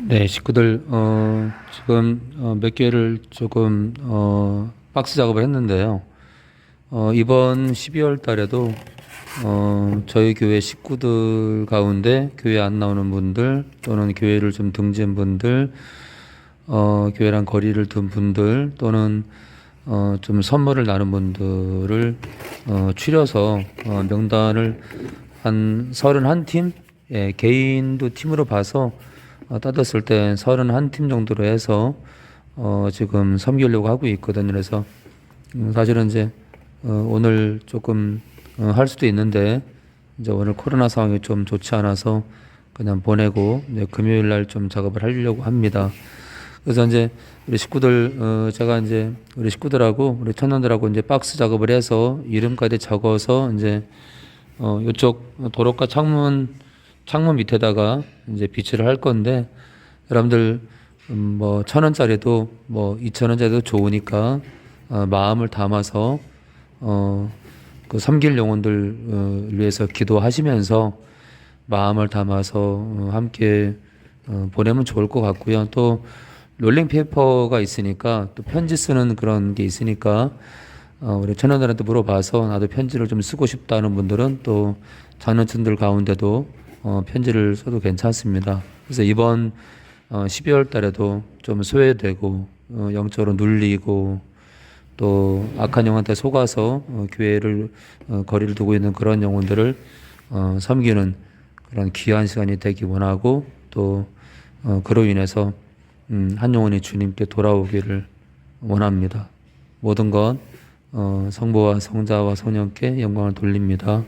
네, 식구들 어, 지금 어, 몇 개를 조금 어, 박스 작업을 했는데요. 어, 이번 12월 달에도 어, 저희 교회 식구들 가운데 교회 안 나오는 분들 또는 교회를 좀 등진 분들 어, 교회랑 거리를 둔 분들 또는 어, 좀 선물을 나눈 분들을 어, 추려서 어, 명단을 한 31팀 예, 개인도 팀으로 봐서 어, 따졌을 때 31팀 정도로 해서 어, 지금 섬기려고 하고 있거든요. 그래서 음, 사실은 이제 어, 오늘 조금 어, 할 수도 있는데 이제 오늘 코로나 상황이 좀 좋지 않아서 그냥 보내고 이제 금요일 날 좀 작업을 하려고 합니다. 그래서 이제 우리 식구들 어 제가 이제 우리 식구들하고 우리 천원들하고 이제 박스 작업을 해서 이름까지 적어서 이제 어 이쪽 도로가 창문 창문 밑에다가 이제 비치를 할 건데 여러분들 음 뭐천 원짜리도 뭐 이천 원짜리도 좋으니까 어 마음을 담아서 어그 섬길 영혼들 어 위해서 기도하시면서 마음을 담아서 어, 함께 어, 보내면 좋을 것 같고요. 또 롤링 페이퍼가 있으니까 또 편지 쓰는 그런 게 있으니까 어, 우리 천연들한테 물어봐서 나도 편지를 좀 쓰고 싶다는 분들은 또 자녀친들 가운데도 어, 편지를 써도 괜찮습니다. 그래서 이번 어, 12월 달에도 좀 소외되고 어, 영적으로 눌리고 또 악한 영한테 속아서 어, 교회를 어, 거리를 두고 있는 그런 영혼들을 어, 섬기는 그런 귀한 시간이 되기 원하고 또 어, 그로 인해서 음, 한 영혼이 주님께 돌아오기를 원합니다. 모든 것 어, 성부와 성자와 성령께 영광을 돌립니다.